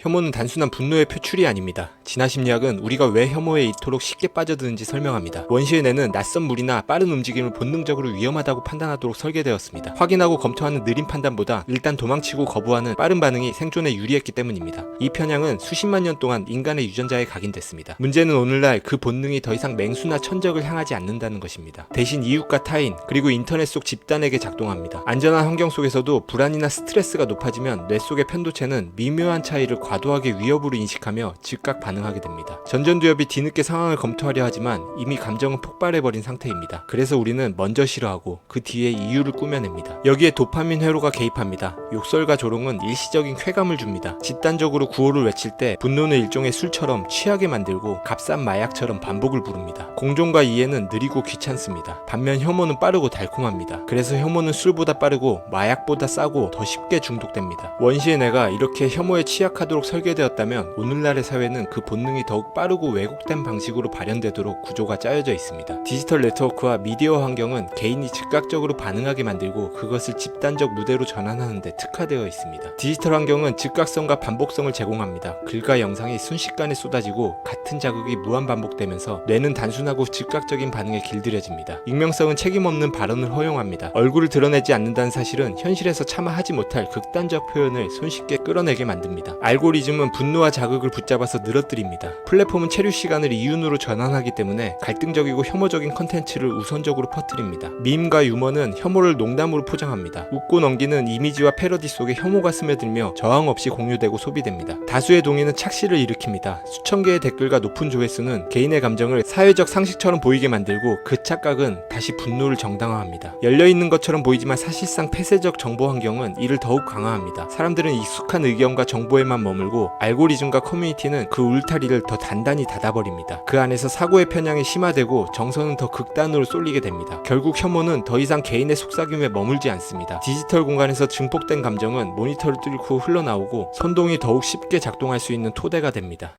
혐오는 단순한 분노의 표출이 아닙니다. 진화 심리학은 우리가 왜 혐오에 이토록 쉽게 빠져드는지 설명합니다. 원시의 뇌는 낯선 물이나 빠른 움직임을 본능적으로 위험하다고 판단하도록 설계되었습니다. 확인하고 검토하는 느린 판단보다 일단 도망치고 거부하는 빠른 반응이 생존에 유리했기 때문입니다. 이 편향은 수십만 년 동안 인간의 유전자에 각인됐습니다. 문제는 오늘날 그 본능이 더 이상 맹수나 천적을 향하지 않는다는 것입니다. 대신 이웃과 타인, 그리고 인터넷 속 집단에게 작동합니다. 안전한 환경 속에서도 불안이나 스트레스가 높아지면 뇌 속의 편도체는 미묘한 차이를 과도하게 위협으로 인식하며 즉각 반응하게 됩니다. 전전두엽이 뒤늦게 상황을 검토하려 하지만 이미 감정은 폭발해버린 상태입니다. 그래서 우리는 먼저 싫어하고 그 뒤에 이유를 꾸며냅니다. 여기에 도파민 회로가 개입합니다. 욕설과 조롱은 일시적인 쾌감을 줍니다. 집단적으로 구호를 외칠 때 분노는 일종의 술처럼 취하게 만들고 값싼 마약처럼 반복을 부릅니다. 공존과 이해는 느리고 귀찮습니다. 반면 혐오는 빠르고 달콤합니다. 그래서 혐오는 술보다 빠르고 마약보다 싸고 더 쉽게 중독됩니다. 원시의 뇌가 이렇게 혐오에 취약하도록 설계되었다면 오늘날의 사회는 그 본능이 더욱 빠르고 왜곡된 방식으로 발현되도록 구조가 짜여져 있습니다. 디지털 네트워크와 미디어 환경은 개인이 즉각적으로 반응하게 만들고 그것을 집단적 무대로 전환하는 데 특화되어 있습니다. 디지털 환경은 즉각성과 반복성을 제공합니다. 글과 영상이 순식간에 쏟아지고 같은 자극이 무한 반복되면서 뇌는 단순하고 즉각적인 반응에 길들여집니다. 익명성은 책임 없는 발언을 허용합니다. 얼굴을 드러내지 않는다는 사실은 현실에서 차마 하지 못할 극단적 표현을 손쉽게 끌어내게 만듭니다. 알고리즘은 분노와 자극을 붙잡아서 늘어뜨립니다. 플랫폼은 체류 시간을 이윤으로 전환하기 때문에 갈등적이고 혐오적인 컨텐츠를 우선적으로 퍼뜨립니다. 밈과 유머는 혐오를 농담으로 포장합니다. 웃고 넘기는 이미지와 패러디 속에 혐오가 스며들며 저항 없이 공유되고 소비됩니다. 다수의 동의는 착시를 일으킵니다. 수천 개의 댓글과 높은 조회수는 개인의 감정을 사회적 상식처럼 보이게 만들고 그 착각은 다시 분노를 정당화합니다. 열려있는 것처럼 보이지만 사실상 폐쇄적 정보 환경은 이를 더욱 강화합니다. 사람들은 익숙한 의견과 정보에만 머물고 알고리즘과 커뮤니티는 그 울타리를 더 단단히 닫아버립니다. 그 안에서 사고의 편향이 심화되고 정서는 더 극단으로 쏠리게 됩니다. 결국 혐오는 더 이상 개인의 속삭임에 머물지 않습니다. 디지털 공간에서 증폭된 감정은 모니터를 뚫고 흘러나오고 선동이 더욱 쉽게 작동할 수 있는 토대가 됩니다.